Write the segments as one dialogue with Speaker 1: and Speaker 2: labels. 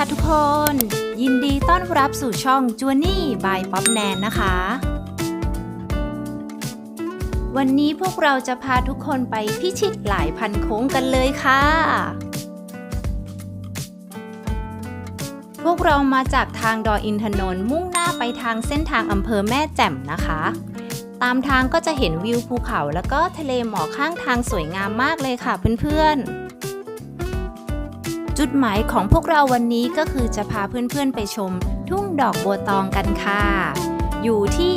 Speaker 1: ค่ะทุกคน ยินดีต้อนรับสู่ช่องจูนี่บายป๊อปแนนนะคะ วันนี้พวกเราจะพาทุกคนไปพิชิตหลายพันโค้งกันเลยค่ะ พวกเรามาจากทางดอยอินทนนท์มุ่งหน้าไปทางเส้นทางอำเภอแม่แจ่มนะคะ ตามทางก็จะเห็นวิวภูเขาแล้วก็ทะเลหมอกข้างทางสวยงามมากเลยค่ะเพื่อนๆ จุดหมายของพวกเราวันนี้ก็คือจะพาเพื่อนๆไปชม ทุ่งดอกบัวตองกันค่ะ อยู่ที่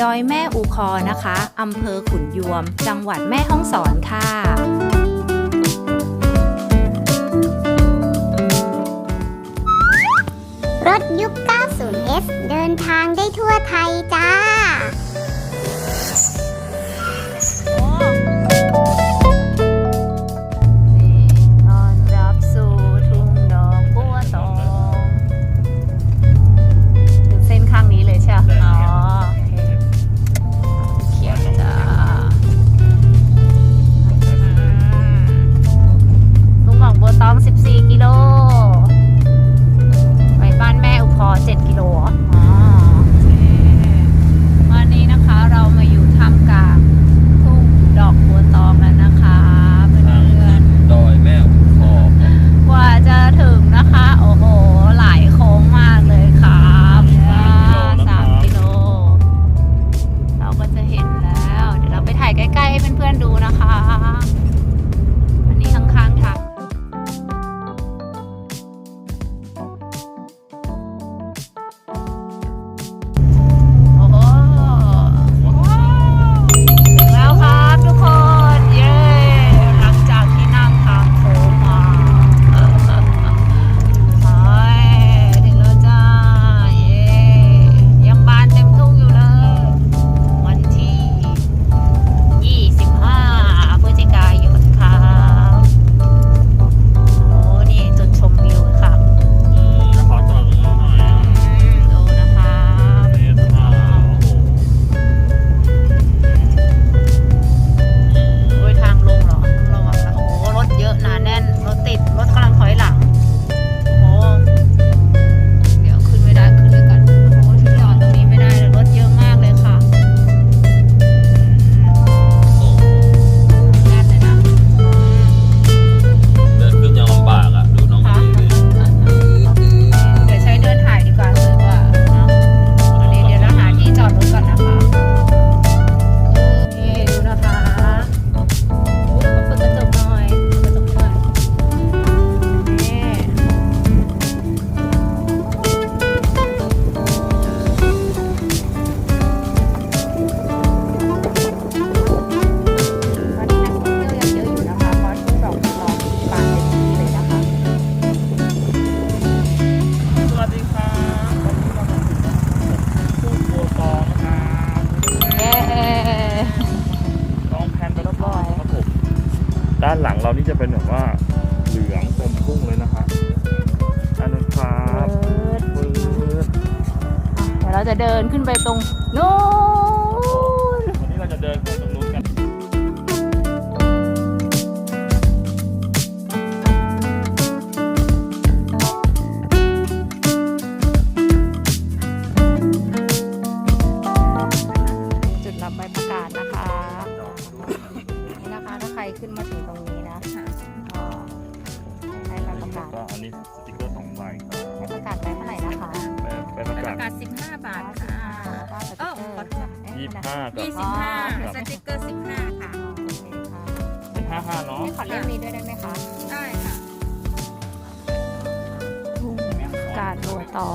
Speaker 1: ดอยแม่อูคอนะคะอำเภอขุนยวม จังหวัดแม่ฮ่องสอนค่ะ
Speaker 2: เขา
Speaker 1: นี่จะเป็นแบบว่า
Speaker 3: เห
Speaker 1: ลืองเต็มกุ้งเลยนะคะอันนั้นครับเดี๋ย
Speaker 3: วเรา
Speaker 1: จะเดินขึ้นไปตรงโน้
Speaker 3: น กั
Speaker 1: ด
Speaker 4: 15 บาทค่ะโอ้าขอโทษ
Speaker 3: ยี่สิบห้ากับ
Speaker 4: 25สติกเกอร์15 ค่ะ
Speaker 1: เป็
Speaker 3: นห้าห้าเนาะ
Speaker 1: ขอเล่มนี้ด้วยได้ไหมคะ
Speaker 4: ได้ค่ะ
Speaker 1: การตัวต่อ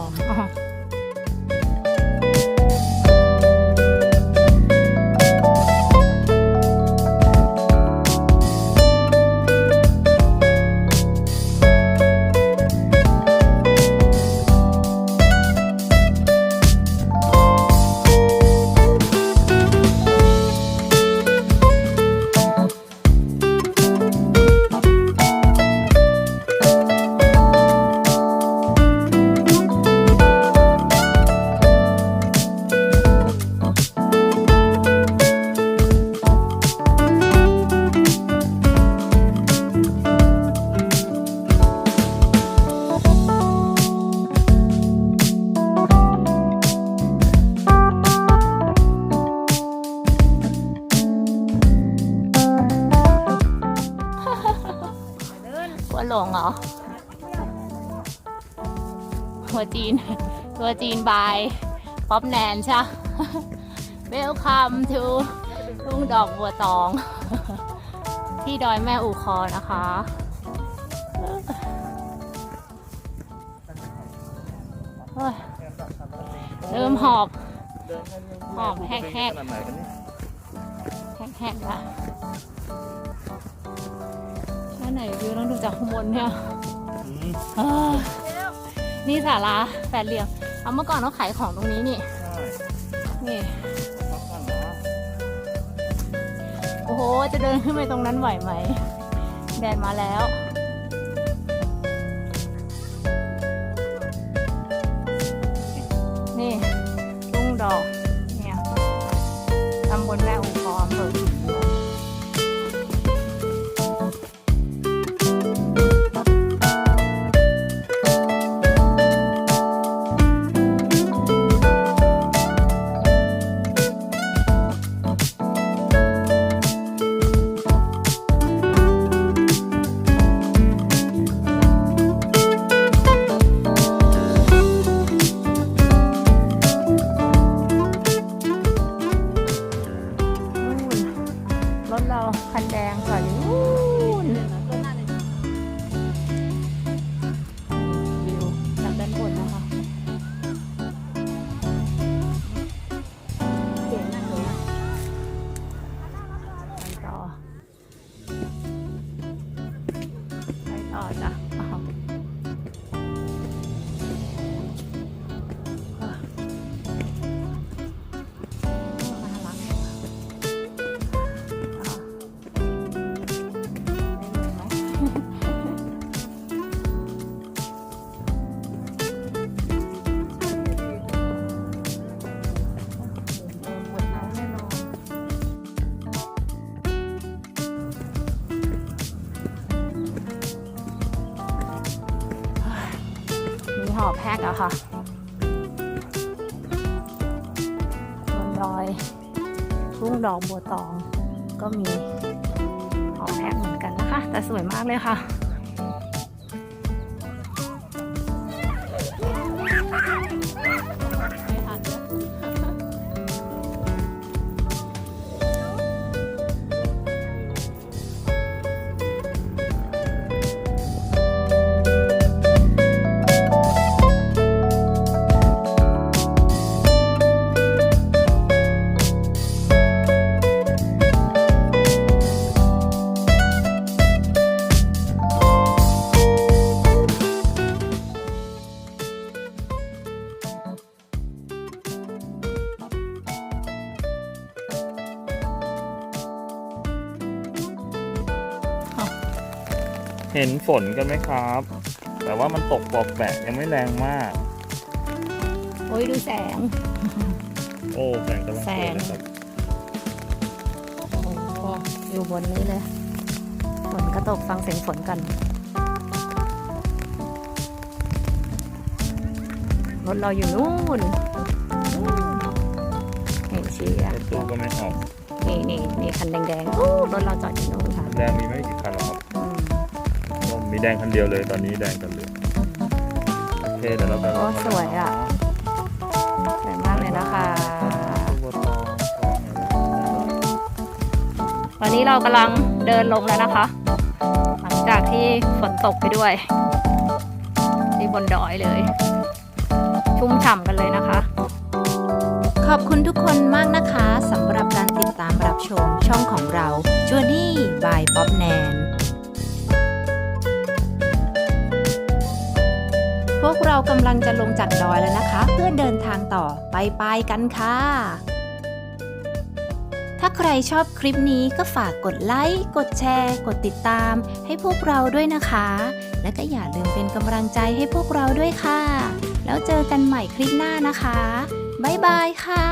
Speaker 1: หัวจีนตัวจีนบายป๊อปแนนใช่ Welcome to ทุ่งดอกบัวตอง ที่ดอยแม่อูคอนะคะเฮ้ยเริ่มหอบ
Speaker 3: เดินกันยัง
Speaker 1: หอบแหกๆ
Speaker 3: ขนาดไหนกันเนี่ย
Speaker 1: แห้งๆละแค่ไหนวิวต้องดูจากข้างบนเนี่ย
Speaker 3: อืม
Speaker 1: เอ้อ นี่สาราแปดเหลี่ยมเอาเมื่อก่อนเขาขายของตรงนี้นี่
Speaker 3: ใช่
Speaker 1: นี่
Speaker 3: พักกันนะ
Speaker 1: โอ้โหจะเดินขึ้นไปตรงนั้นไหวไหมแดดมาแล้ว นี่ทุ่งดอกเนี่ยตำบลแม่อูคออำเภอ หอบแพกอะค่ะบนดอยทุ่งดอกบัวตองก็มีหอแพกเหมือนกันนะคะ แต่สวยมากเลยค่ะ
Speaker 3: ห็นฝนกันไหมครับ แต่ว่ามันตกปอกแปะยังไม่แรงมาก
Speaker 1: โอ้ยดูแสง
Speaker 3: โอ้แสงกำลังสวยเลยครับ
Speaker 1: โอ้โหอยู่บนนี้เลย ฝนก็ตกฟังเสียงฝนกัน รถเราอยู่นู่นนี่ชี้
Speaker 3: ร
Speaker 1: อะ
Speaker 3: ถตู้ก็ไม่ออก
Speaker 1: นี่นี่นี่คันแดงๆอู้รถเราจอดอยู่นู่นค่ะ
Speaker 3: แดงมีไม่กี่คันหรอกครับ
Speaker 1: อื ม
Speaker 3: ก็มีแดงคันเดียวเลยตอนนี้แดงกันเหลืองโอเคเดี๋ยวเราไป
Speaker 1: โอ้สวยอะสวยมากเลยนะคะ
Speaker 3: บัวทอง
Speaker 1: ตอนนี้เรากำลังเดินลงแล้วนะคะ หลังจากที่ฝนตกไปด้วย ที่บนดอยเลย ชุ่มฉ่ำกันเลยนะคะ
Speaker 4: ขอบคุณทุกคนมากนะคะสำหรับการติดตามรับชมช่องของเราจ o นี่บายป๊อปแนน วกเรากำลังจะลงจากดอยแล้วนะคะ เพื่อเดินทางต่อไปไปกันค่ะ ถ้าใครชอบคลิปนี้ก็ฝากกดไลค์กดแชร์ กดติดตาม ให้พวกเราด้วยนะคะ และก็อย่าลืมเป็นกำลังใจให้พวกเราด้วยค่ะ แล้วเจอกันใหม่คลิปหน้านะคะบ๊ายบายค่ะ